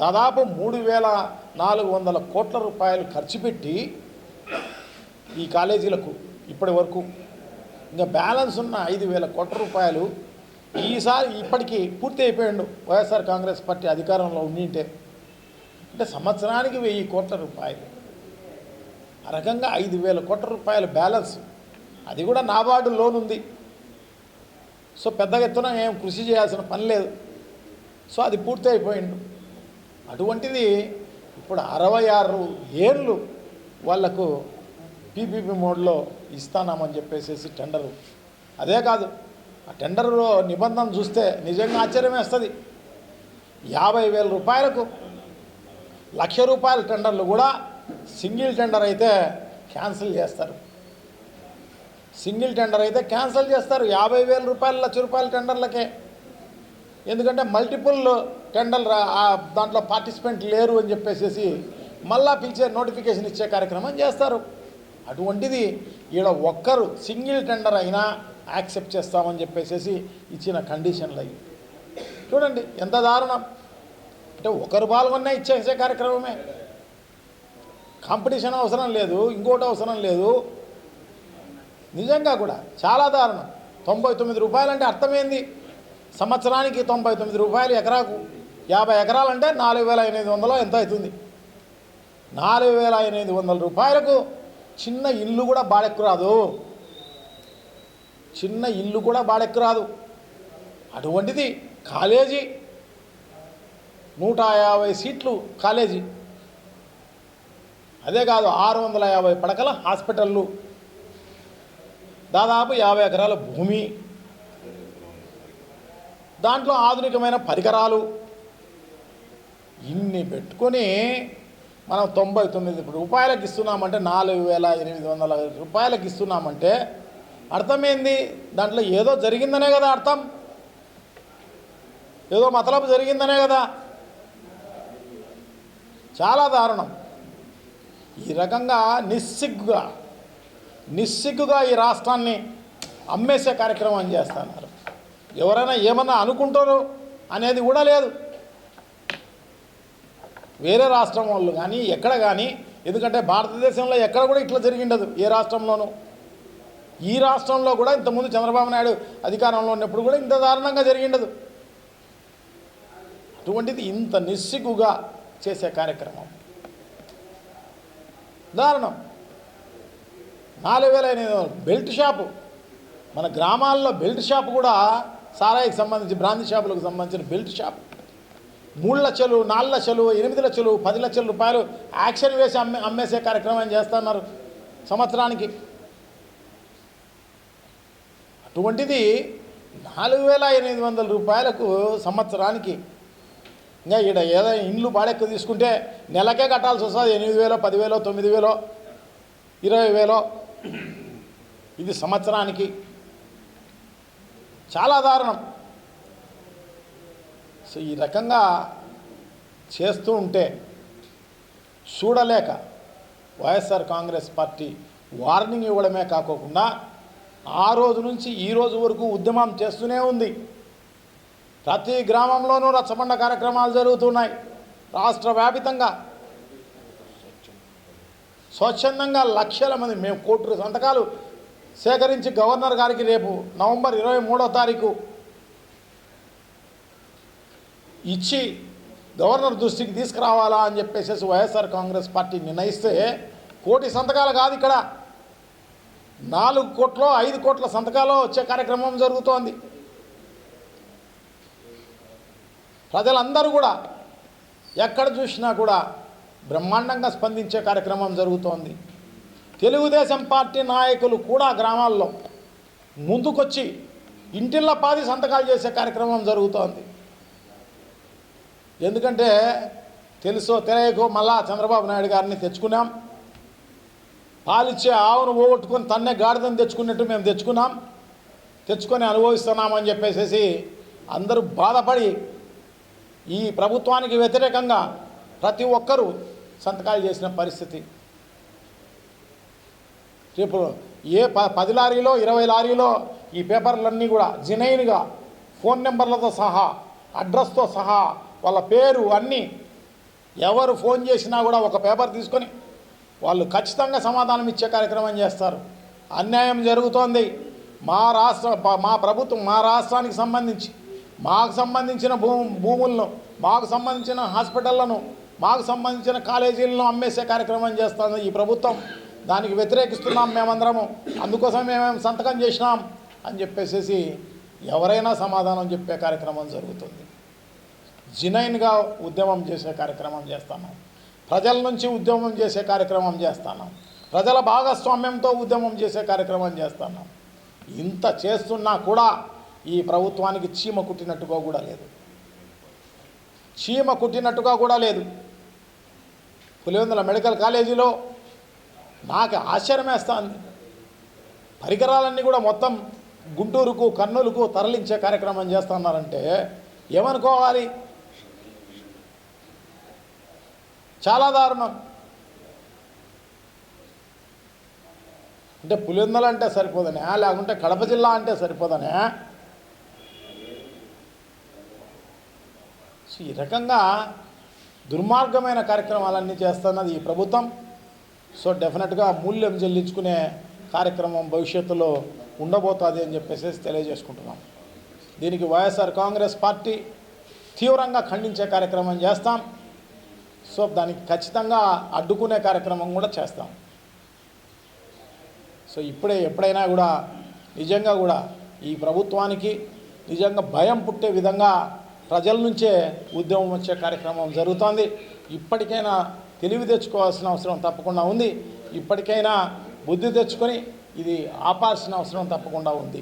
దాదాపు మూడు వేల నాలుగు వందల కోట్ల రూపాయలు ఖర్చు పెట్టి ఈ కాలేజీలకు ఇప్పటి వరకు. ఇంకా బ్యాలెన్స్ ఉన్న ఐదు వేల కోట్ల రూపాయలు ఈసారి ఇప్పటికీ పూర్తి అయిపోయిండు. వైఎస్ఆర్ కాంగ్రెస్ పార్టీ అధికారంలో ఉండింటే అంటే సంవత్సరానికి వెయ్యి కోట్ల రూపాయలు. ఆ రకంగా ఐదు వేల కోట్ల రూపాయల బ్యాలెన్స్. అది కూడా నాబార్డు లోన్ ఉంది. సో పెద్దగా ఎత్తున ఏం కృషి చేయాల్సిన పని లేదు. సో అది పూర్తి అయిపోయిండు. అటువంటిది ఇప్పుడు అరవై ఆరు ఏళ్ళు వాళ్ళకు పీపీపీ మోడ్లో ఇస్తానామని చెప్పేసి టెండరు. అదే కాదు ఆ టెండర్లో నిబంధన చూస్తే నిజంగా ఆశ్చర్యం వేస్తుంది. యాభై వేల రూపాయలకు లక్ష రూపాయల టెండర్లు కూడా సింగిల్ టెండర్ అయితే క్యాన్సిల్ చేస్తారు. సింగిల్ టెండర్ అయితే క్యాన్సిల్ చేస్తారు. యాభై వేల రూపాయలు లక్ష రూపాయల టెండర్లకే. ఎందుకంటే మల్టిపుల్ టెండర్ దాంట్లో పార్టిసిపెంట్ లేరు అని చెప్పేసి మళ్ళా పిలిచే నోటిఫికేషన్ ఇచ్చే కార్యక్రమం చేస్తారు. అటువంటిది ఈడ ఒక్కరు సింగిల్ టెండర్ అయినా యాక్సెప్ట్ చేస్తామని చెప్పేసి ఇచ్చిన కండిషన్లు అవి చూడండి ఎంత దారుణం. అంటే ఒకరు పాల్గొన్నా ఇచ్చేసే కార్యక్రమమే. కాంపిటీషన్ అవసరం లేదు ఇంకోటి అవసరం లేదు. నిజంగా కూడా చాలా దారుణం. తొంభై తొమ్మిది రూపాయలు అంటే అర్థమైంది. సంవత్సరానికి తొంభై తొమ్మిది రూపాయలు ఎకరాకు యాభై ఎకరాలంటే నాలుగు వేల ఎనిమిది వందలు ఎంత అవుతుంది? నాలుగు వేల ఎనిమిది వందల రూపాయలకు చిన్న ఇల్లు కూడా బాడెక్కు రాదు. చిన్న ఇల్లు కూడా బాడెక్కు రాదు. అటువంటిది కాలేజీ. నూట యాభై సీట్లు కాలేజీ. అదే కాదు ఆరు వందల యాభై పడకల హాస్పిటళ్ళు దాదాపు యాభై ఎకరాల భూమి. దాంట్లో ఆధునికమైన పరికరాలు ఇన్ని పెట్టుకొని మనం తొంభై తొమ్మిది రూపాయలకి ఇస్తున్నామంటే నాలుగు వేల ఎనిమిది వందల రూపాయలకి ఇస్తున్నామంటే అర్థమైంది? దాంట్లో ఏదో జరిగిందనే కదా అర్థం. ఏదో మతలబు జరిగిందనే కదా. చాలా దారుణం. ఈ రకంగా నిస్సిగ్గుగా నిస్సిగ్గుగా ఈ రాష్ట్రాన్ని అమ్మేసే కార్యక్రమం చేస్తున్నారు ఎవరైనా ఏమన్నా అనుకుంటారు అనేది కూడా లేదు. వేరే రాష్ట్రం వాళ్ళు కానీ ఎక్కడ కానీ ఎందుకంటే భారతదేశంలో ఎక్కడ కూడా ఇట్లా జరిగిండదు ఏ రాష్ట్రంలోనూ. ఈ రాష్ట్రంలో కూడా ఇంతకుముందు చంద్రబాబు నాయుడు అధికారంలో ఉన్నప్పుడు కూడా ఇంత దారుణంగా జరిగిండదు. అటువంటిది ఇంత నిస్సిగ్గుగా చేసే కార్యక్రమం. దారుణం. నాలుగు వేల ఎనిమిది బెల్ట్ షాపు. మన గ్రామాల్లో బెల్ట్ షాప్ కూడా సారాయికి సంబంధించి బ్రాంది షాపులకు సంబంధించిన బెల్ట్ షాప్. మూడు లక్షలు నాలుగు లక్షలు ఎనిమిది లక్షలు పది లక్షల రూపాయలు యాక్షన్ వేసి అమ్మే అమ్మేసే కార్యక్రమం చేస్తున్నారు సంవత్సరానికి? అటువంటిది నాలుగు వేల ఎనిమిది వందల రూపాయలకు సంవత్సరానికి. ఇంకా ఇక్కడ ఏదైనా ఇండ్లు బాడెక్కు తీసుకుంటే నెలకే కట్టాల్సి వస్తుంది. ఎనిమిది వేలో పదివేలో తొమ్మిది వేలో ఇరవై వేలో. ఇది సంవత్సరానికి. చాలా దారుణం. సో ఈ రకంగా చేస్తూ ఉంటే చూడలేక వైఎస్ఆర్ కాంగ్రెస్ పార్టీ వార్నింగ్ ఇవ్వడమే కాకోకుండా ఆ రోజు నుంచి ఈ రోజు వరకు ఉద్యమం చేస్తూనే ఉంది. ప్రతి గ్రామంలోనూ రచ్చబండ కార్యక్రమాలు జరుగుతున్నాయి. రాష్ట్ర వ్యాపితంగా. స్వచ్ఛందంగా లక్షల మంది మేము కోటి సంతకాలు సేకరించి గవర్నర్ గారికి రేపు నవంబర్ ఇరవై మూడో తారీఖు ఇచ్చి గవర్నర్ దృష్టికి తీసుకురావాలా అని చెప్పేసి వైఎస్ఆర్ కాంగ్రెస్ పార్టీ నిర్ణయిస్తే కోటి సంతకాలు కాదు ఇక్కడ. నాలుగు కోట్ల ఐదు కోట్ల సంతకాలు వచ్చే కార్యక్రమం జరుగుతోంది. ప్రజలందరూ కూడా ఎక్కడ చూసినా కూడా బ్రహ్మాండంగా స్పందించే కార్యక్రమం జరుగుతోంది. తెలుగుదేశం పార్టీ నాయకులు కూడా గ్రామాల్లో ముందుకొచ్చి ఇంటిళ్ళ పాది సంతకాలు చేసే కార్యక్రమం జరుగుతోంది. ఎందుకంటే తెలుసో తెలియకో మళ్ళా చంద్రబాబు నాయుడు గారిని తెచ్చుకున్నాం. పాలిచ్చే ఆవును పోగొట్టుకొని తన్నే గాడిదని తెచ్చుకున్నట్టు మేము తెచ్చుకున్నాం. తెచ్చుకొని అనుభవిస్తున్నామని చెప్పేసి అందరూ బాధపడి ఈ ప్రభుత్వానికి వ్యతిరేకంగా ప్రతి ఒక్కరూ సంతకాలు చేసిన పరిస్థితి రేపు ఏ ప పది లారీలో ఇరవై లారీలో ఈ పేపర్లన్నీ కూడా జినైన్గా ఫోన్ నెంబర్లతో సహా అడ్రస్తో సహా వాళ్ళ పేరు అన్నీ ఎవరు ఫోన్ చేసినా కూడా ఒక పేపర్ తీసుకొని వాళ్ళు ఖచ్చితంగా సమాధానం ఇచ్చే కార్యక్రమం చేస్తారు. అన్యాయం జరుగుతోంది. మా రాష్ట్ర మా ప్రభుత్వం మా రాష్ట్రానికి సంబంధించి మాకు సంబంధించిన భూ భూములను మాకు సంబంధించిన హాస్పిటళ్ళను మాకు సంబంధించిన కాలేజీలను అమ్మేసే కార్యక్రమం చేస్తుంది ఈ ప్రభుత్వం. దానికి వ్యతిరేకిస్తున్నాం మేమందరము. అందుకోసం మేమేం సంతకం చేసినాం అని చెప్పేసి ఎవరైనా సమాధానం చెప్పే కార్యక్రమం జరుగుతుంది. జినైన్గా ఉద్యమం చేసే కార్యక్రమం చేస్తాను. ప్రజల నుంచి ఉద్యమం చేసే కార్యక్రమం చేస్తాను. ప్రజల భాగస్వామ్యంతో ఉద్యమం చేసే కార్యక్రమం చేస్తాను. ఇంత చేస్తున్నా కూడా ఈ ప్రభుత్వానికి చీమ కుట్టినట్టుగా కూడా లేదు. చీమ కుట్టినట్టుగా కూడా లేదు. పులివెందుల మెడికల్ కాలేజీలో నాకు ఆశ్చర్యమేస్తుంది పరికరాలన్నీ కూడా మొత్తం గుంటూరుకు కర్నూలుకు తరలించే కార్యక్రమం చేస్తున్నారంటే ఏమనుకోవాలి? చాలా దారుణం. అంటే పులిందలు అంటే సరిపోదనే లేకుంటే కడప జిల్లా అంటే సరిపోదనే? సో ఈ రకంగా దుర్మార్గమైన కార్యక్రమాలన్నీ చేస్తున్నది ఈ ప్రభుత్వం. సో డెఫినెట్గా మూల్యం చెల్లించుకునే కార్యక్రమం భవిష్యత్తులో ఉండబోతుంది అని చెప్పేసి తెలియజేసుకుంటున్నాం. దీనికి వైఎస్ఆర్ కాంగ్రెస్ పార్టీ తీవ్రంగా ఖండించే కార్యక్రమం చేస్తాం. సో దానికి ఖచ్చితంగా అడ్డుకునే కార్యక్రమం కూడా చేస్తాం. సో ఇప్పుడే ఎప్పుడైనా కూడా నిజంగా కూడా ఈ ప్రభుత్వానికి నిజంగా భయం పుట్టే విధంగా ప్రజల నుంచే ఉద్యమం వచ్చే కార్యక్రమం జరుగుతోంది. ఇప్పటికైనా తెలివి తెచ్చుకోవాల్సిన అవసరం తప్పకుండా ఉంది. ఇప్పటికైనా బుద్ధి తెచ్చుకొని ఇది ఆపాల్సిన అవసరం తప్పకుండా ఉంది.